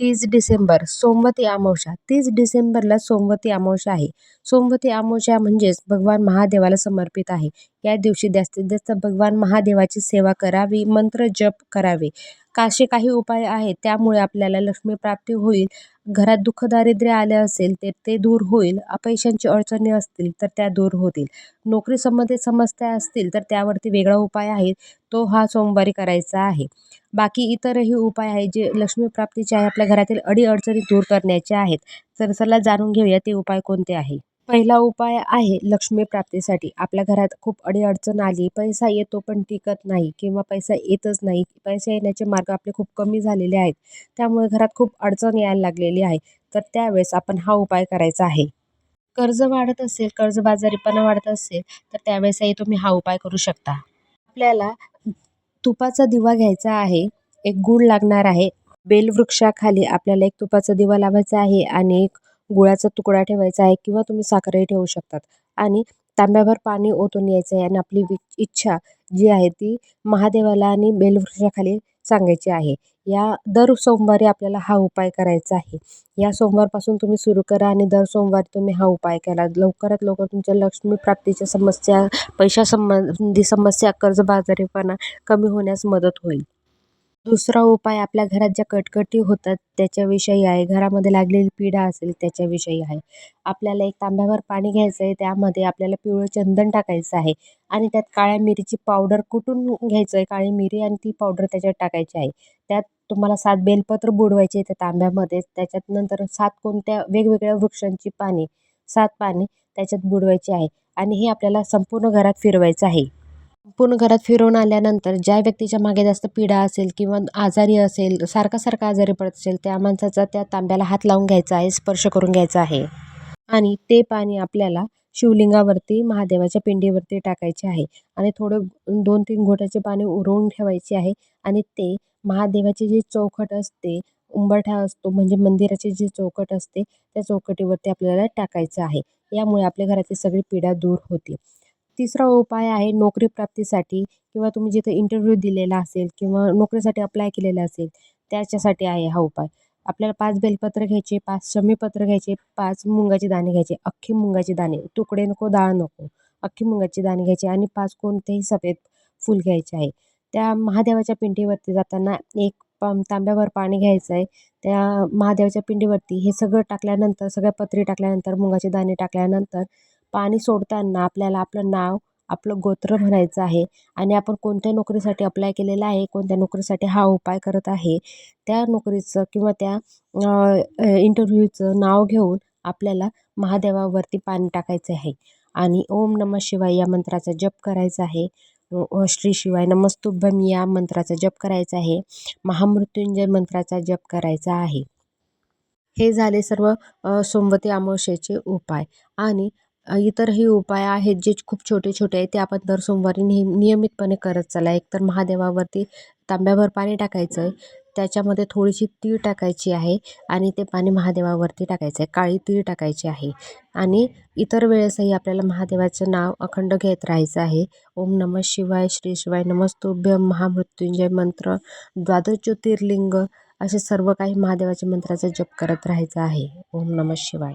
तीस डिसेंबर सोमवती अमावस्या. तीस डिसेंबरला सोमवती अमावस्या आहे. सोमवती अमावस्या म्हणजेच भगवान महादेवाला समर्पित आहे. या दिवशी जास्तीत जास्त भगवान महादेवाची सेवा करावी मंत्र जप करावे. कासे काही उपाय आहेत त्यामुळे आपल्याला लक्ष्मी प्राप्ती होईल. घरात दुःख दारिद्र्य आले असेल ते ते दूर होईल. अपयशांची अडचणी असतील तर त्या दूर होतील. नोकरी संबंधित समस्या असतील तर त्यावरती वेगळा उपाय आहे. तो हा सोमवारी करायचा आहे. बाकी इतरही उपाय आहेत जे लक्ष्मीप्राप्तीचे आहे आपल्या घरातील अडीअडचणी दूर करण्याचे आहेत. तर चला जाणून घेऊया ते उपाय कोणते आहे? पहिला उपाय आहे लक्ष्मी प्राप्तीसाठी. आपल्या घरात खूप अडीअडचण आली पैसा येतो पण टिकत नाही किंवा पैसा येतच नाही पैसा येण्याचे मार्ग आपले खूप कमी झालेले आहेत. त्यामुळे घरात खूप अडचण यायला लागलेली आहे. तर त्यावेळेस आपण हा उपाय करायचा आहे. कर्ज वाढत असेल कर्जबाजारीपणा वाढत असेल तर त्यावेळेसही तुम्ही हा उपाय करू शकता. आपल्याला तुपाचा दिवा घ्यायचा आहे. एक गूळ लागणार आहे. बेलवृक्षाखाली आपल्याला एक तुपाचा दिवा लावायचा आहे आणि एक गुळाचा तुकडा ठेवायचा आहे किंवा तुम्ही साखरही ठेवू शकतात. आणि तांब्याभर पाणी ओतून यायचं आहे आणि आपली इच्छा जी आहे ती महादेवाला आणि बेलवृक्षाखाली सांगायची आहे. या दर सोमवारी आपल्याला हा उपाय करायचा आहे. या सोमवारपासून तुम्ही सुरू करा आणि दर सोमवारी तुम्ही हा उपाय करा. लवकरात लवकर तुमच्या लक्ष्मी प्राप्तीच्या समस्या पैशासंबंधी समस्या कर्जबाजारीपणा कमी होण्यास मदत होईल. दुसरा उपाय आपल्या घरात ज्या कटकटी होतात त्याच्याविषयी आहे. घरामध्ये लागलेली पीडा असेल त्याच्याविषयी आहे. आपल्याला एक तांब्यावर पाणी घ्यायचं आहे त्यामध्ये आपल्याला पिवळं चंदन टाकायचं आहे आणि त्यात काळ्या मिरीची पावडर कुटून घ्यायचं आहे? काळी मिरी आणि ती पावडर त्याच्यात टाकायची आहे. त्यात तुम्हाला सात बेलपत्र बुडवायचे त्या तांब्यामध्ये. त्याच्यात नंतर सात कोणत्या वेगवेगळ्या वृक्षांची पाने सात पाने त्याच्यात बुडवायची आहे आणि हे आपल्याला संपूर्ण घरात फिरवायचं आहे. पूर्ण घरात फिरवून आल्यानंतर ज्या व्यक्तीच्या मागे जास्त पीडा असेल किंवा आजारी असेल सारखा सारखा आजारी पडत असेल त्या माणसाचा त्या तांब्याला हात लावून घ्यायचा आहे स्पर्श करून घ्यायचा आहे. आणि ते पाणी आपल्याला शिवलिंगावरती महादेवाच्या पिंडीवरती टाकायचे आहे. आणि थोडं दोन तीन घोटाचे पाणी उरवून ठेवायचे आहे. आणि ते महादेवाची जी चौखट असते उंबरठा असतो म्हणजे मंदिराची जी चौकट असते त्या चौकटीवरती आपल्याला टाकायचं आहे. यामुळे आपल्या घरातील सगळी पीडा दूर होते. तिसरा उपाय आहे नोकरी प्राप्तीसाठी किंवा तुम्ही जिथे इंटरव्ह्यू दिलेला असेल किंवा नोकरीसाठी अप्लाय केलेला असेल त्याच्यासाठी आहे हा उपाय. आपल्याला पाच बेलपत्र घ्यायचे पाच शमीपत्र घ्यायचे पाच मुंगाचे दाणे घ्यायचे अख्खी मुंगाचे दाणे तुकडे नको डाळ नको अख्खी मुंगाचे दाणे घ्यायचे आणि पाच कोणतेही सफेद फूल घ्यायचे आहे. त्या महादेवाच्या पिंडीवरती जाताना एक तांब्यावर पाणी घ्यायचं आहे. त्या महादेवाच्या पिंडीवरती हे सगळं टाकल्यानंतर सगळ्या पत्री टाकल्यानंतर मुंगाचे दाणे टाकल्यानंतर पाणी सोडताना आपल्याला आपलं नाव आपलं गोत्र म्हणायचं आहे आणि आपण कोणत्या नोकरीसाठी अप्लाय केलेलं आहे कोणत्या नोकरीसाठी हा उपाय करत आहे त्या नोकरीचं किंवा त्या इंटरव्ह्यूचं नाव घेऊन आपल्याला महादेवावरती पाणी टाकायचं आहे. आणि ओम नम शिवाय या मंत्राचा जप करायचा आहे. श्री शिवाय नमस्तुभ्यम या मंत्राचा जप करायचा आहे. महामृत्युंजय मंत्राचा जप करायचा आहे. हे झाले सर्व सोमवती अमावस्येचे उपाय. आणि इतरही उपाय आहेत जे खूप छोटे छोटे आहेत ते आपण दर सोमवारी नेहमी नियमितपणे करत चला. एकतर महादेवावरती तांब्याभर पाणी टाकायचं आहे त्याच्यामध्ये थोडीशी तीळ टाकायची आहे आणि ते पाणी महादेवावरती टाकायचं आहे काळी तीळ टाकायची आहे आणि इतर वेळेसही आपल्याला महादेवाचं नाव अखंड घेत राहायचं आहे. ओम नम शिवाय श्री शिवाय नमस्तुभ्य महामृत्युंजय मंत्र द्वादश ज्योतिर्लिंग असे सर्व काही महादेवाच्या मंत्राचा जप करत राहायचं आहे. ओम नम शिवाय.